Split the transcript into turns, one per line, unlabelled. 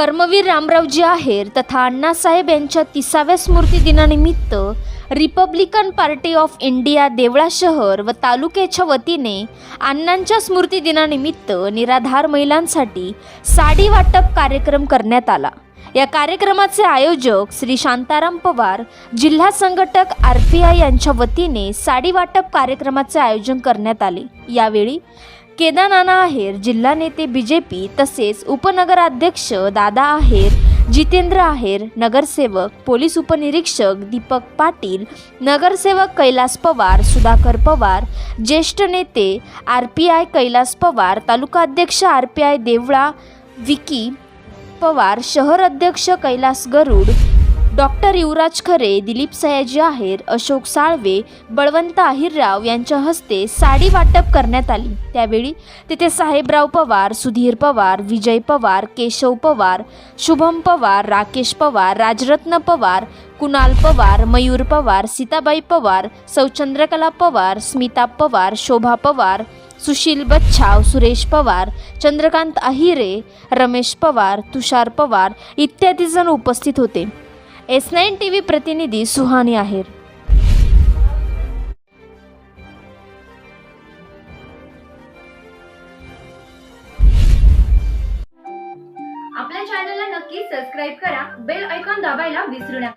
कर्मवीर रामरावजी आहेर तथा अण्णासाहेब यांच्या तिसाव्या स्मृती दिनानिमित्त Republican Party of India Deola शहर व तालुक्याच्या वतीने अण्णांच्या स्मृती दिनानिमित्त निराधार महिलांसाठी साडी वाटप कार्यक्रम करण्यात आला. या कार्यक्रमाचे आयोजक श्री शांताराम पवार जिल्हा संघटक आर पी आय यांच्या वतीने साडी वाटप कार्यक्रमाचे आयोजन करण्यात आले. यावेळी केदारनाना आहेर जिल्हा नेते बी जे पी तसेच उपनगराध्यक्ष दादा आहेर जितेंद्र आहेर नगरसेवक पोलीस उपनिरीक्षक दीपक पाटील नगरसेवक कैलास पवार सुधाकर पवार ज्येष्ठ नेते R P I Kailas Pawar तालुकाध्यक्ष R P I Deola Vicky Pawar शहर अध्यक्ष कैलास गरुड डॉक्टर युवराज खरे दिलीप सयाजी आहेर अशोक साळवे बळवंत आहिरराव यांच्या हस्ते साडी वाटप करण्यात आली. त्यावेळी तिथे साहेबराव पवार सुधीर पवार विजय पवार केशव पवार शुभम पवार राकेश पवार राजरत्न पवार कुणाल पवार मयूर पवार सीताबाई पवार सौचंद्रकला पवार स्मिता पवार शोभा पवार सुशील बच्छाव सुरेश पवार चंद्रकांत अहिरे रमेश पवार तुषार पवार इत्यादी जण उपस्थित होते. एस नाईन टी व्ही प्रतिनिधी सुहानी आहेर.
आपल्या चॅनलला नक्की सबस्क्राईब करा बेल ऐकॉन दाबायला विसरू नका.